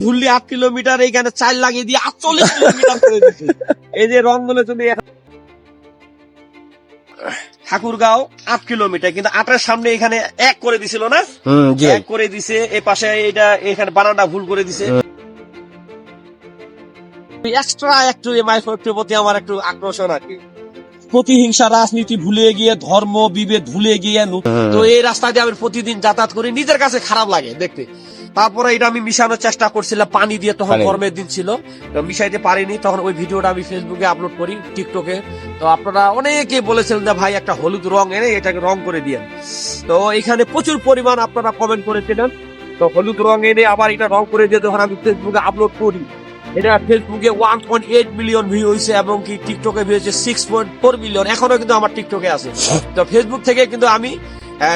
ঘুরলি আট কিলোমিটার এইখানে চার লাগিয়ে দিয়ে আটচল্লিশ কিলোমিটার করে দিচ্ছে এই যে রংগুলো এখন- ঠাকুরগাঁও আট কিলোমিটার কিন্তু আটের সামনে এখানে এক করে দিছিল না? এক করে দিছে এই পাশে এটা এখানে বানানটা ভুল করে দিছে। এক্সট্রা একটু প্রতি আমার একটু আকর্ষণ আর কি। প্রতিহিংসা রাজনীতি ভুলে গিয়ে ধর্ম বিভেদ ভুলে গিয়ে তো এই রাস্তা দিয়ে আমি প্রতিদিন যাতায়াত করি নিজের কাছে খারাপ লাগে দেখতে। তারপরে এটা আমি মিশানোর চেষ্টা করছিলাম পানি দিয়ে তখন গরমের দিন ছিল। তো মিশাইতে পারিনি তখন ওই ভিডিওটা আমি ফেসবুকে আপলোড করি টিকটকে তো আপনারা অনেকে বলেছিলেন যে ভাই একটা হলুদ রং এনে এটাকে রং করে দিয়ে তো এখানে প্রচুর পরিমাণ আপনারা কমেন্ট করেছিলেন। তো হলুদ রং এনে আবার এটা রং করে দিয়ে যখন আমি ফেসবুকে আপলোড করি। এটা ফেসবুকে one point eight million view হয়েছে এবং কি টিকটকে ভিউ হয়েছে সিক্স পয়েন্ট ফোর মিলিয়ন এখনও কিন্তু আমার টিকটকে আছে। তো ফেসবুক থেকে কিন্তু আমি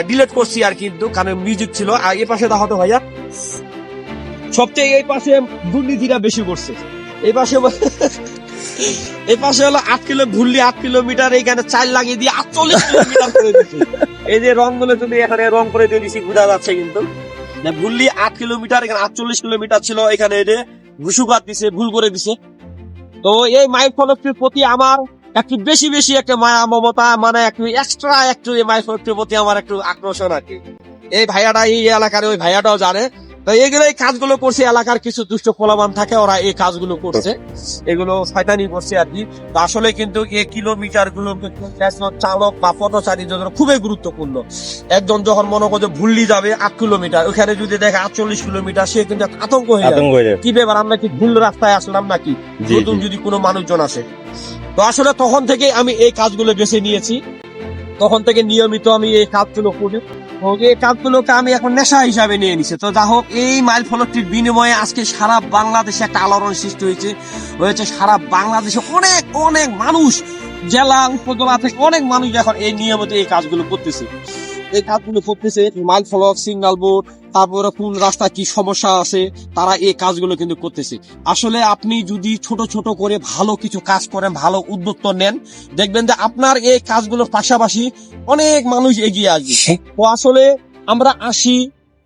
ডিলিট করছি আর কিন্তু কারণ মিউজিক ছিল। আর এই পাশে দেখাতো ভাইয়া, সবচেয়ে এই পাশে দুর্নীতিটা বেশি করছে। এই পাশে এই পাশে হলো আট কিলো ঘুরলি, আট কিলোমিটার, এইখানে চাল লাগিয়ে দিয়ে আটচল্লিশ কিলোমিটার করে দিচ্ছে এই যে রংগুলো যদি এখানে রং করে দিয়ে দিছি, বোঝা যাচ্ছে কিন্তু। ঘুরলি আট কিলোমিটার, এখানে আটচল্লিশ কিলোমিটার ছিল, এখানে ঘুষুকাত দিছে, ভুল করে দিছে। তো এই মাইল ফলকটির প্রতি আমার একটু বেশি বেশি একটা মায়া, মমতা মানে একটু এক্সট্রা একটু মাইল প্রতি আমার একটু আকর্ষণ আর কি। এই ভাইয়াটা এই এলাকার, ওই ভাইয়াটাও জানে। তো এগুলো এই কাজগুলো করছে এলাকার কিছু দুষ্ট ফলাবান থাকে ওরা এই কাজগুলো করছে। এগুলো শয়তানি করছে আর কি। আসলে কিন্তু এই কিলোমিটারগুলো চালক বা পথচারীর জন্য খুবই গুরুত্বপূর্ণ একজন যখন মনে করছে ভুললি যাবে আট কিলোমিটার ওখানে যদি দেখে আটচল্লিশ কিলোমিটার সে কিন্তু আতঙ্ক হয়ে যাবে। কি ব্যাপার আমরা কি ভুল রাস্তায় আসলাম নাকি? নতুন যদি কোনো মানুষজন আসে। তো আসলে তখন থেকে আমি এই কাজগুলো বেছে নিয়েছি। তখন থেকে নিয়মিত আমি এই কাজগুলো করি। এই কাজগুলোকে আমি এখন নেশা হিসাবে নিয়ে নিছে। তো যা হোক, এই মাইল ফলকটির বিনিময়ে আজকে সারা বাংলাদেশে একটা আলোড়ন সৃষ্টি হয়েছে। হয়েছে সারা বাংলাদেশে অনেক অনেক মানুষ, জেলা, উপজেলা থেকে অনেক মানুষ এখন এই নিয়মিত এই কাজগুলো করতেছে। এই কাজগুলো করতেছে মাইল ফলক সিগন্যাল বোর্ড তারপরে কোন রাস্তা কি সমস্যা আছে তারা এই কাজগুলো কিন্তু করতেছে। আসলে আপনি যদি ছোট ছোট করে ভালো কিছু কাজ করেন ভালো উদ্যোক্ত নেন দেখবেন যে আপনার এই কাজগুলোর পাশাপাশি অনেক মানুষ এগিয়ে আসবে। তো আসলে আমরা আসি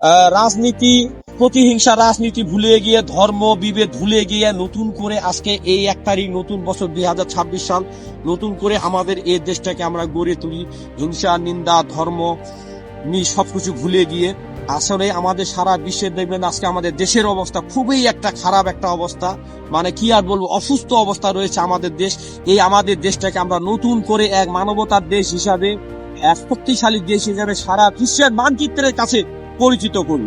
আহ, রাজনীতি প্রতিহিংসা রাজনীতি ভুলে গিয়ে, ধর্ম বিভেদ ভুলে গিয়ে নতুন করে আজকে এই এক তারিখ, নতুন বছর দুই ছাব্বিশ সাল, নতুন করে আমাদের এই দেশটাকে আমরা গড়ে তুলি। হিংসা, নিন্দা, ধর্ম নি সবকিছু ভুলে গিয়ে, আসলে আমাদের সারা বিশ্বে দেখবেন আজকে আমাদের দেশের অবস্থা খুবই একটা খারাপ একটা অবস্থা। মানে কি আর বলব, অসুস্থ অবস্থা রয়েছে আমাদের দেশ। এই আমাদের দেশটাকে আমরা নতুন করে এক মানবতার দেশ হিসাবে, এক শক্তিশালী দেশ হিসাবে সারা বিশ্বের মানচিত্রের কাছে পরিচিত করি